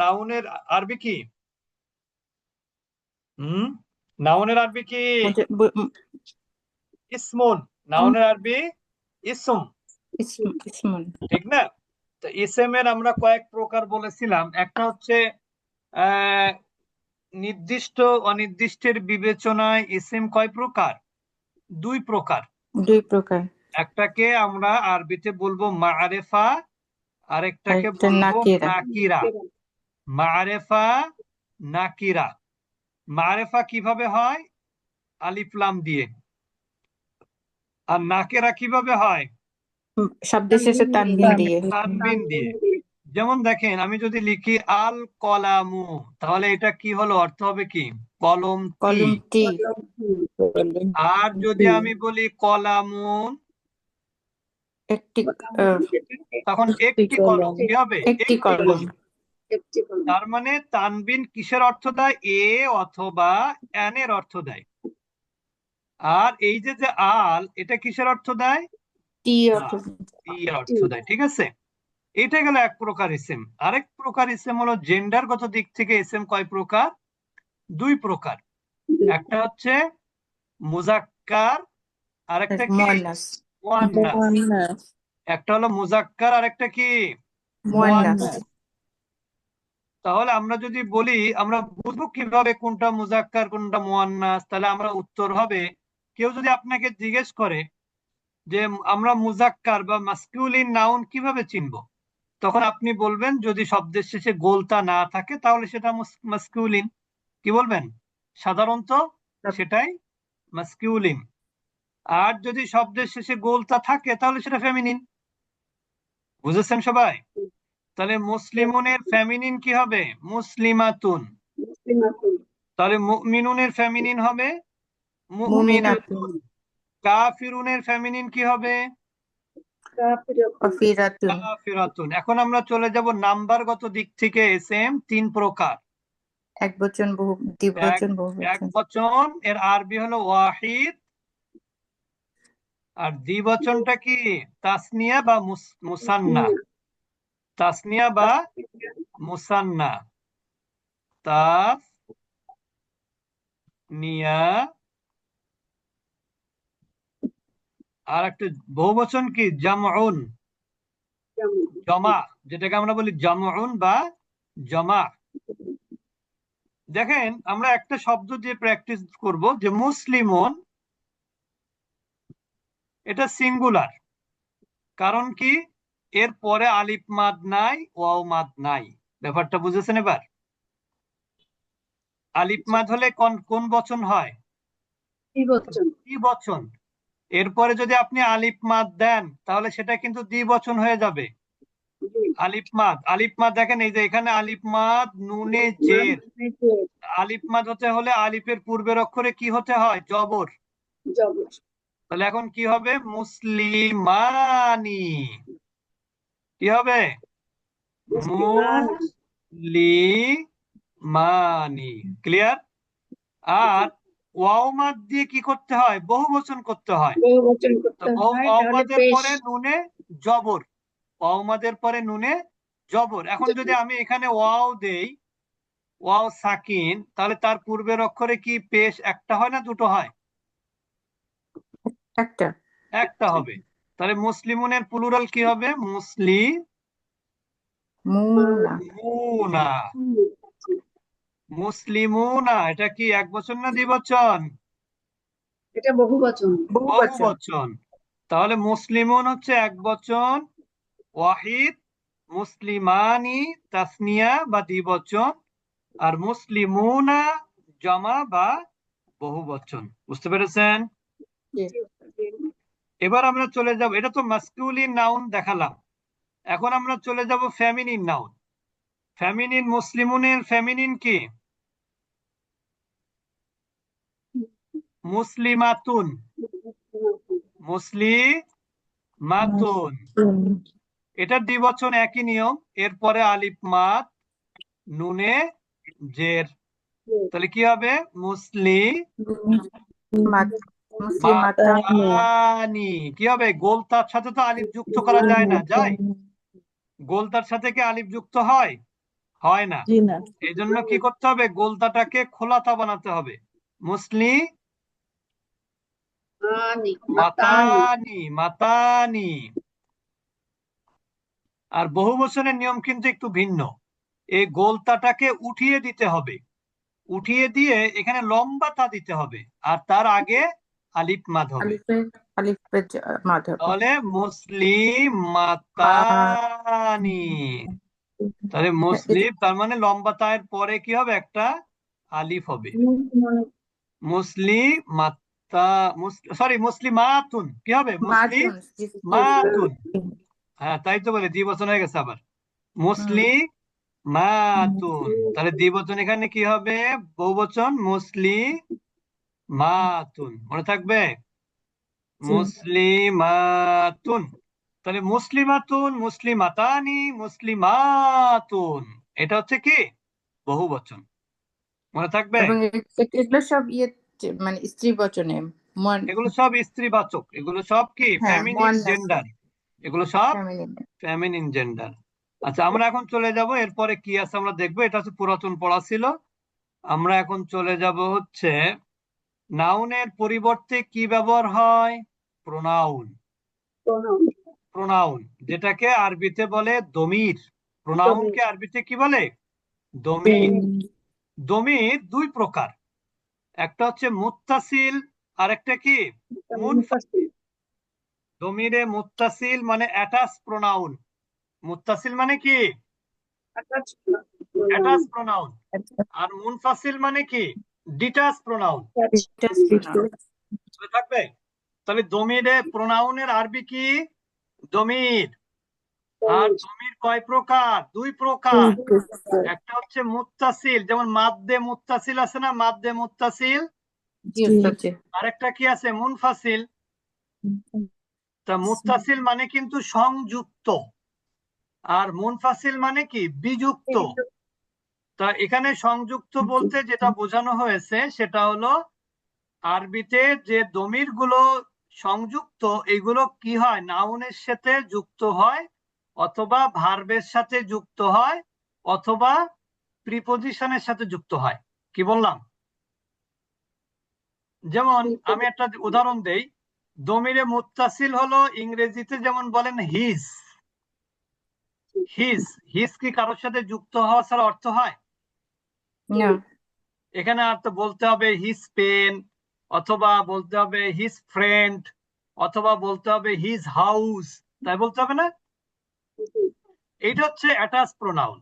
নাউনের আরবি কি? হুম? নাউনের আরবি কি? মুঝে ইসমুন। নাউনের আরবি ইসম। ইসম ইসমুন। ঠিক না? তো ইসেম এর আমরা কয়েক প্রকার বলেছিলাম। একটা হচ্ছে নির্দিষ্ট অনির্দিষ্টের বিবেচনায় ইসেম কয় প্রকার? দুই প্রকার। দুই প্রকার। একটাকে আমরা আরবিতে বলব মারেফা আরেকটাকে আরেকটা বলব নাকিরা। মারেফা নাকিরা। মারেফা কীভাবে হয়? আলিফ লাম দিয়ে। আর নাকেরা কীভাবে হয়? শব্দের শেষে তানবিন দিয়ে। তানবিন দিয়ে। যেমন দেখেন আমি যদি লিখি আল কলামু তাহলে এটা কি হলো? অর্থ হবে কি? কলম কলম আর যদি আমি বলি কলামুন একটি তখন একটি কলম কি হবে? একটি কলম। তার মানে তানবিন কিসের অর্থ দেয়? এ অথবা এন এর অর্থ দেয়। আর এই যে যে আল এটা কিসের অর্থ দেয়? টি অর্থ দেয়। ঠিক আছে? এটা গেল এক প্রকার ইসেম আরেক প্রকার ইসেম হলো জেন্ডারগত দিক থেকে ইসেম কয় প্রকার? দুই প্রকার। একটা হচ্ছে মুজাক্কার আরেকটা কি? একটা হলো মুজাক্কার আরেকটা কি? মুয়ান্নাস। তাহলে আমরা যদি বলি আমরা বুঝব কীভাবে কোনটা মুজাক্কার কোনটা মুয়ান্নাস তাহলে আমরা উত্তর হবে কেউ যদি আপনাকে জিজ্ঞেস করে যে আমরা মুজাক্কার বা মাস্কিউলিন নাউন কীভাবে চিনবো তখন আপনি বলবেন যদি শব্দের শেষে গোলতা না থাকে তাহলে সেটা মাস্কিউলিন কি বলবেন? সাধারণত সেটাই মাস্কিউলিন আর যদি শব্দের শেষে গোলতা থাকে তাহলে সেটা ফেমিনিন। বুঝেছেন সবাই? তাহলে মুসলিমুনের ফেমিনিন কি হবে? মুসলিমাতুন। তাহলে মুমিনুনের ফেমিনিন হবে? মুমিনাতুন। কাফিরুনের ফেমিনিন কি হবে? কাফিরাতুন। এখন আমরা চলে যাব নাম্বারগত দিক থেকে এসএম তিন প্রকার। এক বচন বহু দ্বিবচন বহু এক বচন এর আরবি হলো ওয়াহিদ। আর দ্বিবচনটা কি? তাসনিয়া বা মুস- মুসান্না। তাসনিয়া বা মুসান্না। তাস নিয়া আর একটা বহুবচন কি? জামউন। জমা, যেটাকে আমরা বলি জামউন বা জমা। দেখেন, আমরা একটা শব্দ দিয়ে প্র্যাকটিস করব যে মুসলিমন, এটা সিঙ্গুলার। কারণ কি? এর পরে আলিফ মাদ নাই ওয়াও মাদ নাই। ব্যাপারটা বুঝেছেন এবার? আলিফ মাদ হলে কোন কোন বচন হয়? কি বচন। এরপরে যদি আপনি আলিফ মাদ দেন তাহলে সেটা কিন্তু দ্বিবচন হয়ে যাবে। আলিফ মাদ আলিফ মাদ দেখেন এই যে এখানে আলিফ মাদ নুনে জের। আলিফ মাদ হতে হলে আলিফের পূর্বের অক্ষরে কি হতে হয়? জবর। তাহলে এখন কি হবে? মুসলিমানি। কি হবে? মুসলিমানি ক্লিয়ার আর ওয়াও মাদ দিয়ে কি করতে হয়? বহু বচন করতে হয় পরে নুনে জবর। ওয়াও মাদের পরে নুনে জবর। এখন যদি আমি এখানে ওয়াও দেই ওয়াও সাকিন তাহলে তার পূর্বের অক্ষরে কি পেশ? একটা হয় না দুটো হয়? একটা। একটা হবে। তাহলে মুসলিমুনের প্লুরাল কি হবে? মুসলি মুনা। মুনা। মুসলিমুনা এটা কি এক বচন না দ্বিবচন এটা বচন। বচন। তাহলে মুসলিমুন হচ্ছে এক বচন ওয়াহিদ মুসলিমানি তাসনিয়া বা দ্বিবচন আর মুসলিমুনা জমা বা বহু বচন। বুঝতে পেরেছেন? এবার আমরা চলে যাব, এটা তো মাস্কুলিন নাউন দেখালাম। এখন আমরা চলে যাব ফেমিনিন নাউন ফেমিনিন মুসলিমুনের ফেমিনিন কি? মুসলিমাতুন। মুসলিমাতুন। এটার দ্বিবচন একই নিয়ম, এরপরে আলিফ মাত, নুনে জের। তাহলে কি হবে? মুসলি মাত- মুসলিমাতান। মাতানি। কি হবে? গোলতার সাথে তো আলিফ যুক্ত করা যায় না। যায় গোলতার সাথে কি আলিফ যুক্ত হয়? হয় না। এই জন্য কি করতে হবে? গোলতাটাকে খোলাতা বানাতে হবে। মুসলি? মাতানি। মাতানি আর বহু বচনের নিয়ম কিন্তু একটু ভিন্ন। এই গোলতাটাকে উঠিয়ে দিতে হবে। উঠিয়ে দিয়ে এখানে লম্বা তা দিতে হবে। আর তার আগে আলিফ হবে তাহলে মুসলিম মাতানি তাহলে মুসলিম তার মানে লম্বা তায়ের পরে কি হবে? একটা আলিফ হবে। মুসলিম মাতা সরি মুসলিমাতুন কি হবে? মুসলিম মাতুন জি, জি, মাতুন। হ্যাঁ তাই তো বলে দ্বিবচন হয়ে গেছে আবার। মুসলিম মাতুন। তাহলে দ্বিবচন এখানে কি হবে? বহুবচন মুসলিম মাতুন মনে থাকবে? মুসলিমাতুন। তাহলে মুসলিমাতুন মুসলিমাতানি মুসলিমাতুন। এটা হচ্ছে কি? বহুবচন মনে থাকবে? এগুলো সব ইয়ে মানে স্ত্রী বচনে এগুলো সব স্ত্রীবাচক। এগুলো সব কি? হ্যাঁ, ফেমিনিন জেন্ডার এগুলো সব। ফেমিনিন জেন্ডার আচ্ছা আমরা এখন চলে যাব। এরপরে কি আছে আমরা দেখব? এটা হচ্ছে পুরাতন পড়া ছিল। আমরা এখন চলে যাব হচ্ছে নাউনের পরিবর্তে কি ব্যবহার হয়? প্রোনাউন। প্রোনাউন। যেটাকে আরবিতে বলে দমির। প্রোনাউনকে আরবিতে কি বলে? দমির। দমির। দুই প্রকার। একটা হচ্ছে মুত্তাসিল আর একটা কি মুনফাসিল দমিরে মুত্তাসিল মানে অ্যাটাচ প্রোনাউন। মুত্তাসিল মানে কি? Attach pronoun. আর মুনফাসিল মানে কি? ডিটাচ প্রোনাউন থাকবে? তাহলে দমিরে প্রোনাউনের আরবি কি? দমির। আর দমির। কয় প্রকার? দুই প্রকার। একটা হচ্ছে মুত্তাসিল যেমন মাদ্দে মুত্তাসিল আছে না? মাদ্দে মুত্তাসিল। আরেকটা কি আছে? মুনফাসিল। তা মুত্তাসিল মানে কিন্তু সংযুক্ত। আর মুনফাসিল মানে কি? বিযুক্ত। তা এখানে সংযুক্ত বলতে যেটা বোঝানো হয়েছে সেটা হলো আরবিতে যে দমিরগুলো সংযুক্ত, এগুলো কি হয়? নাউনের সাথে যুক্ত হয় অথবা ভার্বের সাথে যুক্ত হয় অথবা প্রিপোজিশনের সাথে যুক্ত হয়। কি বললাম? যেমন আমি একটা উদাহরণ দেই, দমিরে মুত্তাসিল হলো ইংরেজিতে যেমন বলেন হিজ হিজ হিজ কি কারোর সাথে যুক্ত হওয়া ছাড়া অর্থ হয়? না। এখানে আর তো বলতে হবে হিজ পেন অথবা বলতে হবে হিজ ফ্রেন্ড অথবা বলতে হবে হিজ হাউস তাই বলতে হবে না? এইটা হচ্ছে অ্যাটাচ প্রোনাউন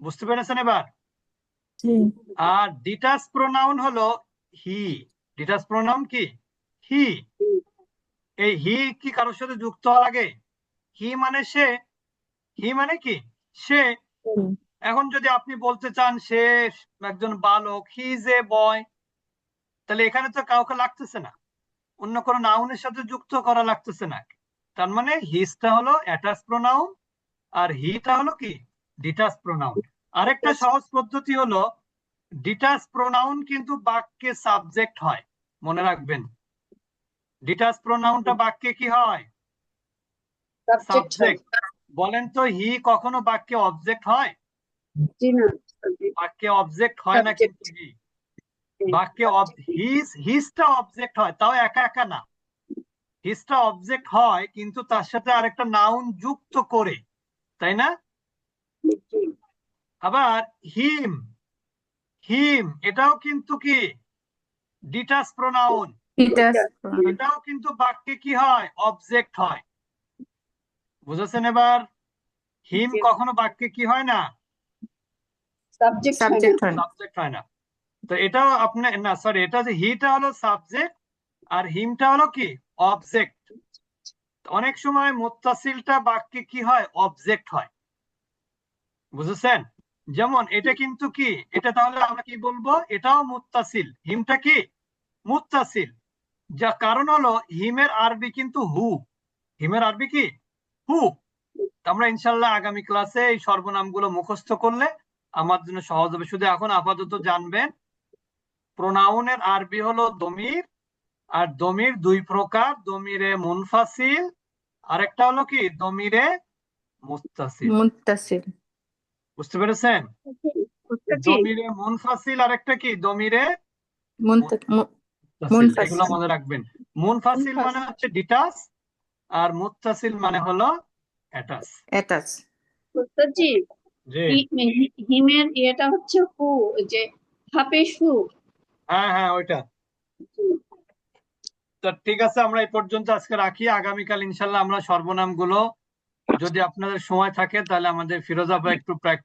বুঝতে পেরেছেন এবার? আর ডিটাচ প্রোনাউন হলো হি ডিটাচ প্রোনাউন কি? হি এই হি কি কারোর সাথে যুক্ত হওয়া লাগে হি মানে সে? হি মানে কি? সে। এখন যদি আপনি বলতে চান সে একজন বালক হি ইজ এ বয় তাহলে এখানে তো কাউকে লাগতেছে না। অন্য কোনো নাউনের সাথে যুক্ত করা লাগতেছে না। তার মানে হিজটা হলো অ্যাটাচ প্রোনাউন আর হিটা হলো কি? ডিটাচ প্রোনাউন আরেকটা সহজ পদ্ধতি হলো ডিটাচ প্রোনাউন কিন্তু বাক্যে সাবজেক্ট হয়। মনে রাখবেন। ডিটাচ প্রোনাউনটা বাক্যে কি হয়? সাবজেক্ট সাবজেক্ট বলেন তো হি কখনো বাক্যে অবজেক্ট হয়? জি বাক্যে অবজেক্ট হয় না কিন্তু হি বাক্যে হিজ হিজটা অবজেক্ট হয় তাও একা একা না। হিজটা অবজেক্ট হয় কিন্তু তার সাথে আরেকটা নাউন যুক্ত করে তাই না? আবার হিম হিম এটাও কিন্তু কি? ডিটাচ প্রোনাউন এটাও কিন্তু বাক্যে কি হয়? অবজেক্ট হয়। বুঝেছেন এবার? হিম কখনো বাক্যে কি হয় না? সাবজেক্ট সাবজেক্ট হয় না সাবজেক্ট হয় না। তো এটাও আপনার না সরি এটা যে হিটা হলো সাবজেক্ট আর হিমটা হলো কি? অবজেক্ট অনেক সময় মুত্তাসিলটা বাক্যে কি হয়? অবজেক্ট হয়। বুঝেছেন? যেমন এটা কিন্তু কি? এটা তাহলে আমরা কি বলব? এটাও মুত্তাসিল। হিমটা কি? মুত্তাসিল। যা কারণ হলো হিমের আরবি কিন্তু হু হিমের আরবি কি? হু আমরা ইনশাল্লাহ আগামী ক্লাসে এই সর্বনামগুলো মুখস্থ করলে আমার জন্য সহজ হবে। শুধু এখন আপাতত জানবেন প্রোনাউনের আরবি হলো দমির আর দমির দুই প্রকার দমিরে মুনফাসিল আরেকটা হলো কি? দমিরে মুস্তাসিল। মুত্তাসিল বুঝতে পেরেছেন? দমিরে মুনফাসিল আর একটা কি? দমিরে। এগুলো মনে রাখবেন। মুনফাসিল মানে হচ্ছে ডিটাচ আর মুত্তাসিল মানে হলো অ্যাটাচ। হিমের ইয়েটা হচ্ছে হু যে হাপে হু হ্যাঁ হ্যাঁ ওইটা। তো ঠিক আছে আমরা এই পর্যন্ত আজকে রাখি। আগামীকাল ইনশাল্লাহ আমরা সর্বনামগুলো যদি আপনাদের সময় থাকে তাহলে আমাদের ফিরোজা ভাই একটু প্র্যাকটিস